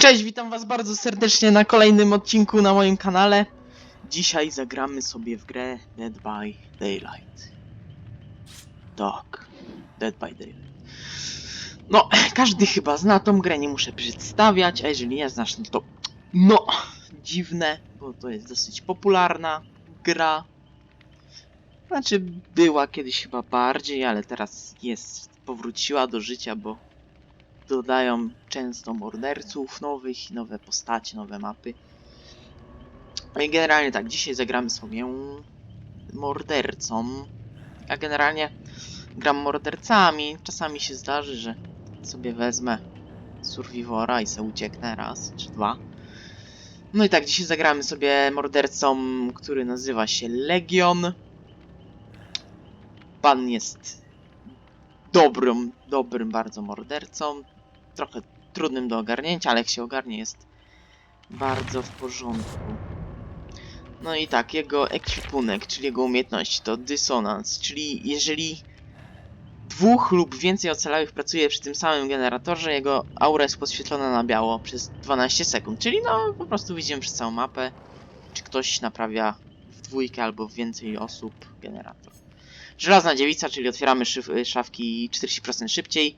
Cześć, witam was bardzo serdecznie na kolejnym odcinku na moim kanale. Dzisiaj zagramy sobie w grę Dead by Daylight. Tak, Dead by Daylight. No, każdy chyba zna tą grę, nie muszę przedstawiać, a jeżeli nie znasz, no to no, dziwne, bo to jest dosyć popularna gra. Znaczy, była kiedyś chyba bardziej, ale teraz jest, powróciła do życia, bo dodają często morderców nowych, nowe postacie, nowe mapy. No i generalnie tak, dzisiaj zagramy sobie mordercą. Ja generalnie gram mordercami. Czasami się zdarzy, że sobie wezmę Survivora i se ucieknę raz czy dwa. No i tak, dzisiaj zagramy sobie mordercą, który nazywa się Legion. Pan jest dobrym, dobrym bardzo mordercą. Trochę trudnym do ogarnięcia, ale jak się ogarnie jest bardzo w porządku. No i tak, jego ekwipunek, czyli jego umiejętności to dysonans, czyli jeżeli dwóch lub więcej ocalałych pracuje przy tym samym generatorze, jego aura jest podświetlona na biało przez 12 sekund, czyli no po prostu widzimy przez całą mapę, czy ktoś naprawia w dwójkę albo w więcej osób generator. Żelazna dziewica, czyli otwieramy szafki 40% szybciej.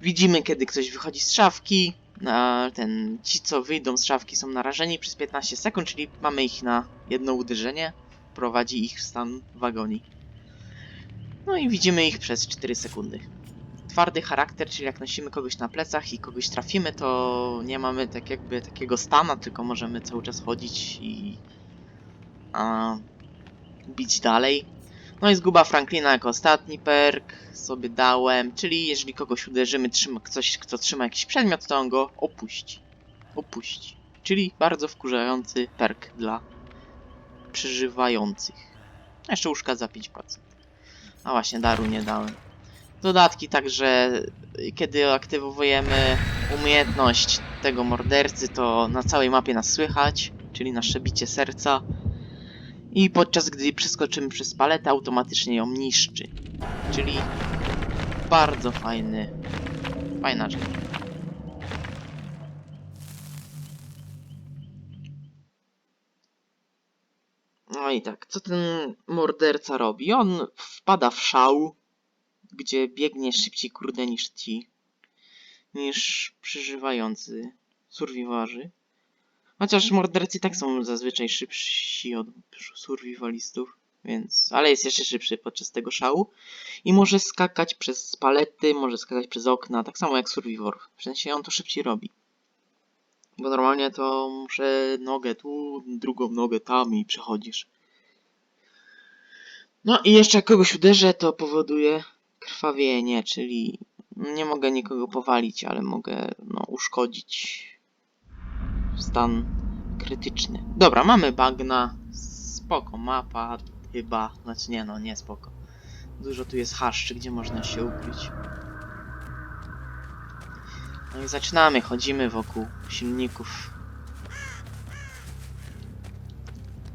Widzimy, kiedy ktoś wychodzi z szafki. A ten, ci, co wyjdą z szafki, są narażeni przez 15 sekund, czyli mamy ich na jedno uderzenie. Prowadzi ich w stan wagonii. No i widzimy ich przez 4 sekundy. Twardy charakter, czyli jak nosimy kogoś na plecach i kogoś trafimy, to nie mamy tak jakby takiego stana, tylko możemy cały czas chodzić i a, bić dalej. No i zguba Franklina jako ostatni perk sobie dałem, czyli jeżeli kogoś uderzymy, trzyma, ktoś kto trzyma jakiś przedmiot, to on go opuści. Opuści. Czyli bardzo wkurzający perk dla przeżywających. Jeszcze łóżka za 5%. A właśnie, daru nie dałem. Dodatki także, kiedy aktywujemy umiejętność tego mordercy, to na całej mapie nas słychać, czyli nasze bicie serca i podczas gdy przeskoczymy przez paletę, automatycznie ją niszczy. Czyli bardzo fajny, fajna rzecz. No i tak, co ten morderca robi? On wpada w szał, gdzie biegnie szybciej kurde niż ci, niż przeżywający survivorzy. Chociaż mordercy tak są zazwyczaj szybsi od survivalistów, więc. Ale jest jeszcze szybszy podczas tego szału. I może skakać przez palety, może skakać przez okna, tak samo jak survivor. W sensie on to szybciej robi. Bo normalnie to muszę nogę tu, drugą nogę tam i przechodzisz. No i jeszcze jak kogoś uderzę, to powoduje krwawienie, czyli nie mogę nikogo powalić, ale mogę no, uszkodzić stan krytyczny. Dobra, mamy bagna. Spoko, mapa chyba. Znaczy nie no, nie spoko. Dużo tu jest haszczy, gdzie można się ukryć. No i zaczynamy, chodzimy wokół silników.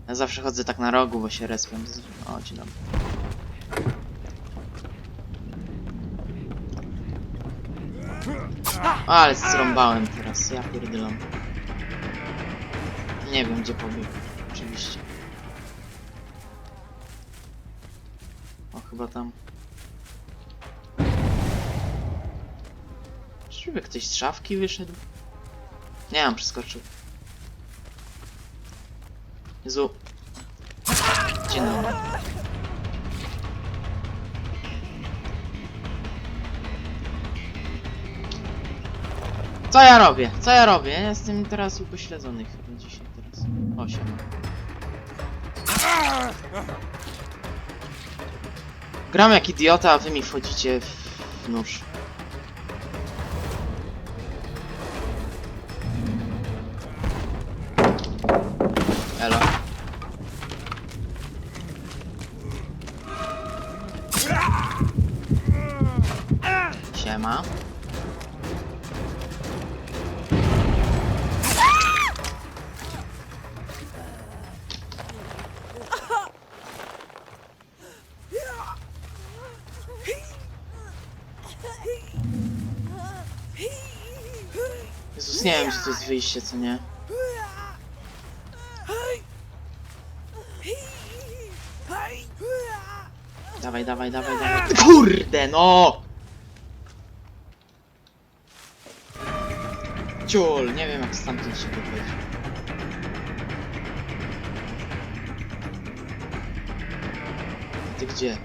Ja zawsze chodzę tak na rogu, bo się respią. O, dzień dobry. Ale zrąbałem teraz, ja pierdylam. Nie wiem gdzie pobiegł, oczywiście. O, chyba tam. Czyżby ktoś z szafki wyszedł? Nie, mam przeskoczył. Jezu. Dzień dobry. Co ja robię? Co ja robię? Ja jestem teraz upośledzony chyba dzisiaj. Osiem. Gram jak idiota, a wy mi wchodzicie w nóż. Wiem, czy to jest wyjście, co nie. Dawaj, dawaj, dawaj, dawaj. Kurde, no! Ciul, nie wiem jak stamtąd się wychodzi. Ty gdzie?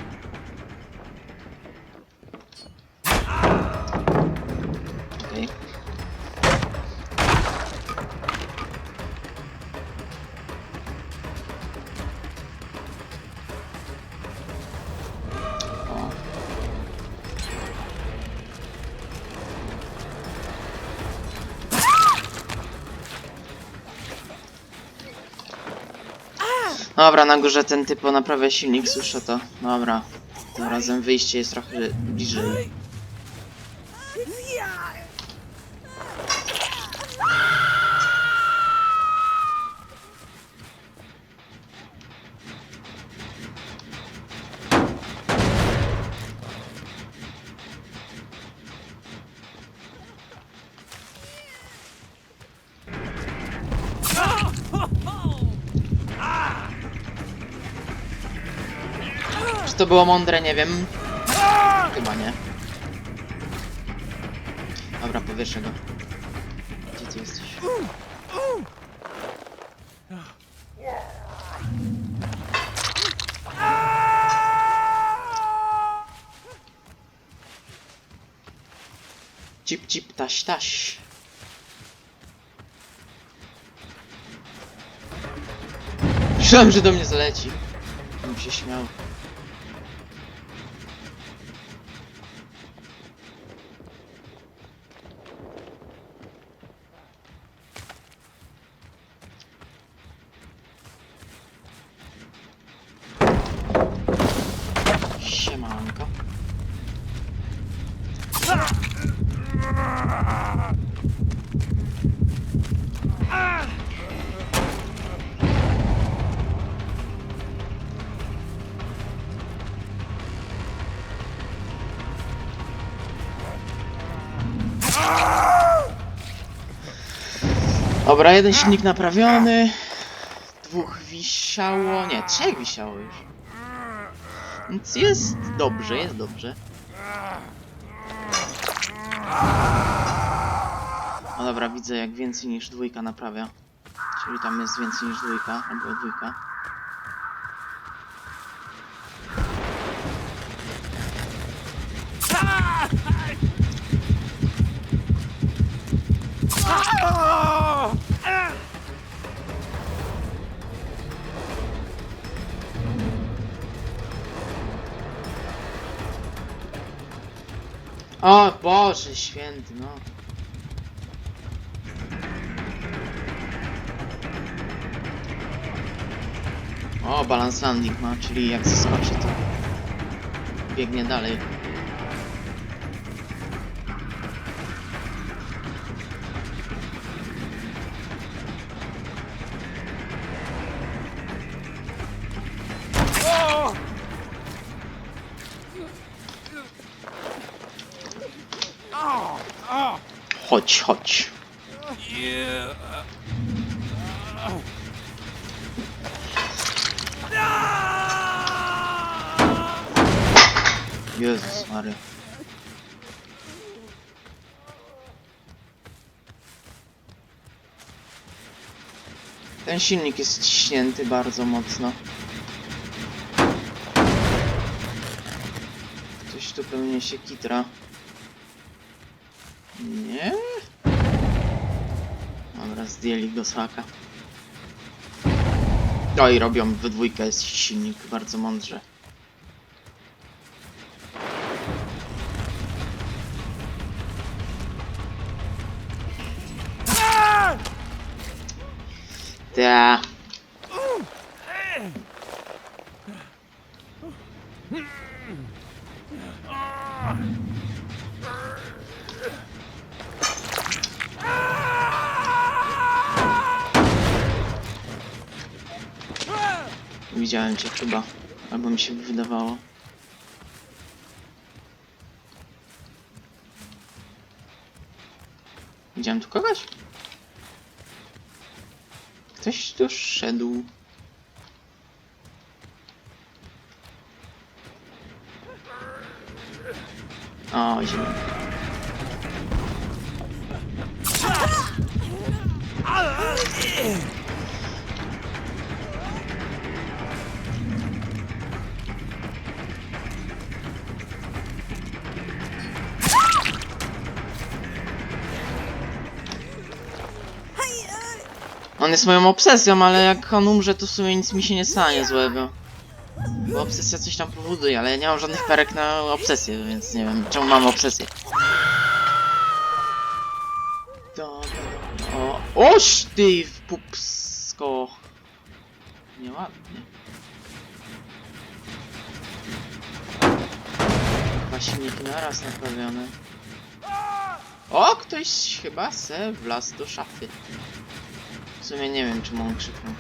Dobra, na górze ten typo naprawia silnik, słyszę to. Dobra. Tym razem wyjście jest trochę bliżej. To było mądre? Nie wiem. Chyba nie. Dobra, powieszę go. Gdzie ty jesteś? Cip, cip, taś, taś. Myślałem, że do mnie zaleci. Bym się śmiał. Dobra, jeden silnik naprawiony. Dwóch wisiało. Nie, trzech wisiało już. Więc jest dobrze, jest dobrze. No dobra, widzę jak więcej niż dwójka naprawia. Czyli tam jest więcej niż dwójka, albo dwójka. O Boże święty, no. O, balance landing ma, czyli jak zeskoczy to biegnie dalej. Chodź, chodź. Jezus Mary. Ten silnik jest ciśnięty bardzo mocno. Coś tu pewnie się kitra. Zdjęli go saka. No i robią we dwójkę jest silnik bardzo mądrze. Widziałem cię chyba. Albo mi się wydawało. Widziałem tu kogoś? Ktoś tu szedł. O. On jest moją obsesją, ale jak on umrze, to w sumie nic mi się nie stanie złego. Bo obsesja coś tam powoduje, ale ja nie mam żadnych perek na obsesję, więc nie wiem czemu mam obsesję. Dobra. O, oś ty w pupsko. Nieładnie. Dwa silniki naraz naprawione. O, ktoś chyba se wlazł do szafy. Sumie nie wiem, czemu on krzyknął.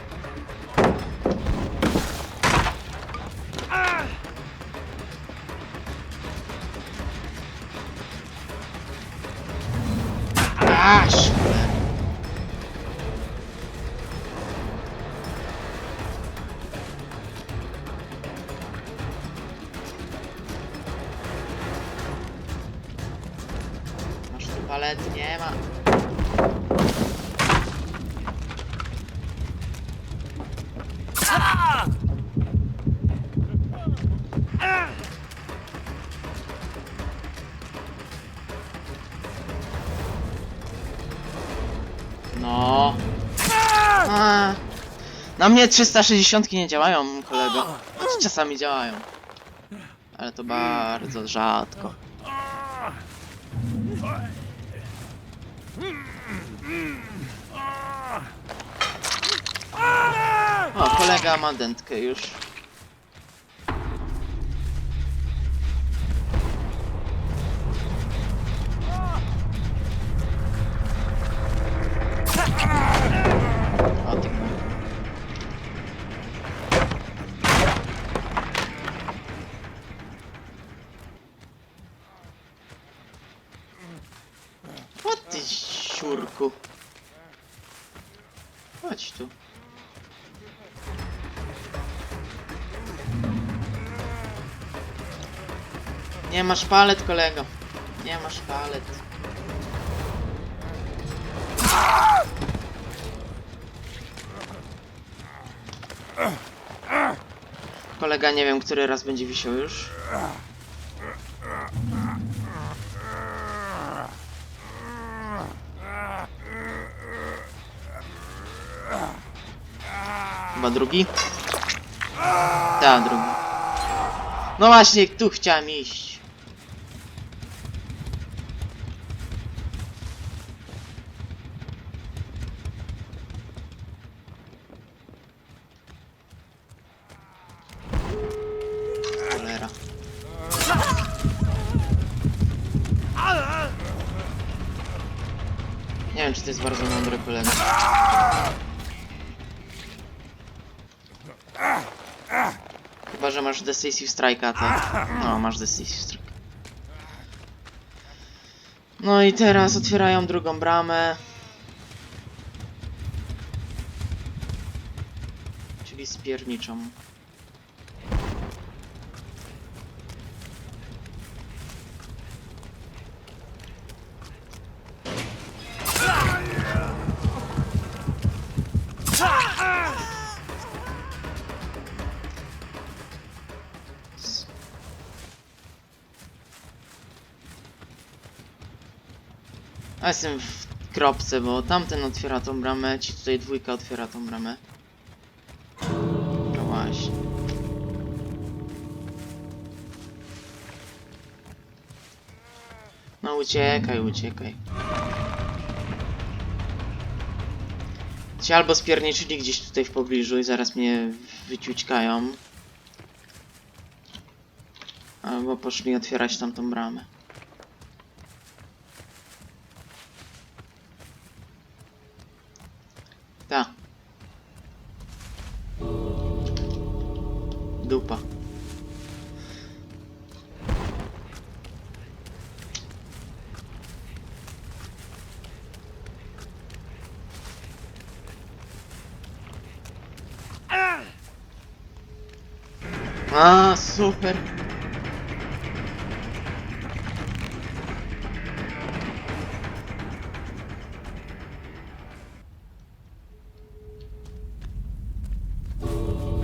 Aż! Masz tu palet? Nie ma. Na mnie 360 nie działają, kolego. Choć czasami działają. Ale to bardzo rzadko. O, kolega ma dętkę już. Ty siurku. Chodź tu. Nie masz palet, kolego. Nie masz palet. Kolega nie wiem, który raz będzie wisiał już. Chyba drugi? Tak, drugi. No właśnie, tu chciałem iść. Cholera. Nie wiem, czy to jest bardzo mądry kolega. Chyba, że masz Decisive Strike'a, to... No, masz Decisive Strike. No i teraz otwierają drugą bramę. Czyli spierniczą. A jestem w kropce, bo tamten otwiera tą bramę, ci tutaj dwójka otwiera tą bramę. No właśnie. No uciekaj, uciekaj. Ci albo spierniczyli gdzieś tutaj w pobliżu i zaraz mnie wyciućkają. Albo poszli otwierać tamtą bramę. Super.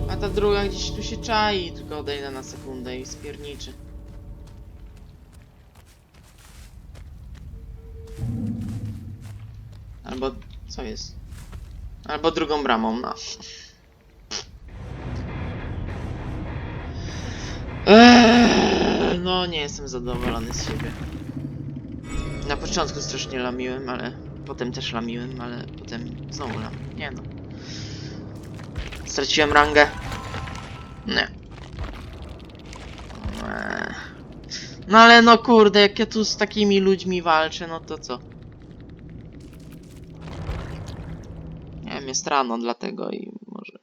A ta druga gdzieś tu się czai, tylko odejdę na sekundę i spierniczy. Albo co jest? Albo drugą bramą, no. No nie jestem zadowolony z siebie. Na początku strasznie lamiłem, ale potem też lamiłem, ale potem znowu lam. Nie no. Straciłem rangę. Nie. Eee. No ale no kurde, jak ja tu z takimi ludźmi walczę, no to co? Nie wiem, jest rano dlatego i może...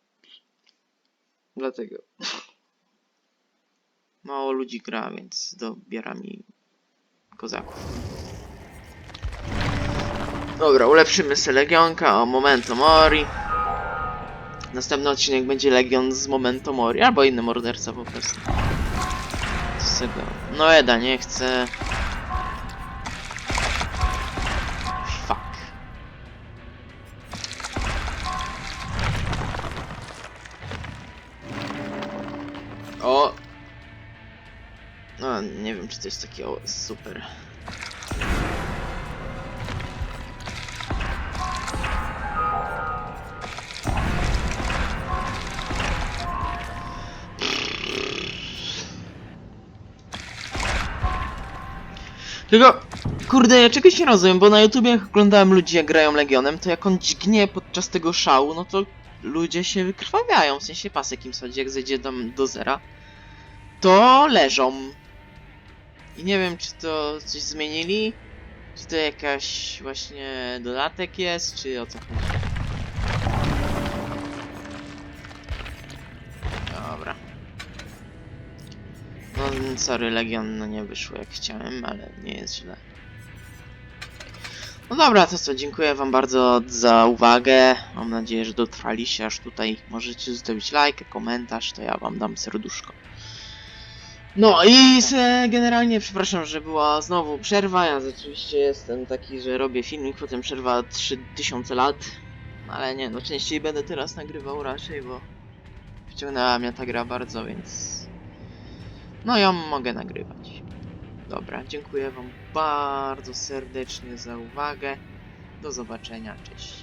Dlatego. Mało ludzi gra, więc dobiera mi kozaków. Dobra, ulepszymy sobie Legionka o Momento Mori. Następny odcinek będzie Legion z Momento Mori, albo inny morderca po prostu. Z tego. No Eda nie chce. Nie wiem, czy to jest takie o, super. Tylko, kurde, ja czegoś nie rozumiem, bo na YouTubie jak oglądałem ludzi jak grają Legionem, to jak on dźgnie podczas tego szału, no to ludzie się wykrwawiają, w sensie pasek im schodzi, jak zejdzie do, do zera, to leżą. I nie wiem, czy to coś zmienili, czy to jakaś właśnie dodatek jest, czy o co chodzi. Dobra. No, sorry, Legion, no nie wyszło jak chciałem, ale nie jest źle. No dobra, to co, dziękuję wam bardzo za uwagę. Mam nadzieję, że dotrwaliście aż tutaj. Możecie zostawić lajkę, komentarz, to ja wam dam serduszko. No i se, generalnie przepraszam, że była znowu przerwa. Ja rzeczywiście jestem taki, że robię filmik, potem przerwa 3000 lat. Ale nie, no częściej będę teraz nagrywał raczej, bo wciągnęła mnie ta gra bardzo, więc no ją mogę nagrywać. Dobra, dziękuję wam bardzo serdecznie za uwagę. Do zobaczenia, cześć.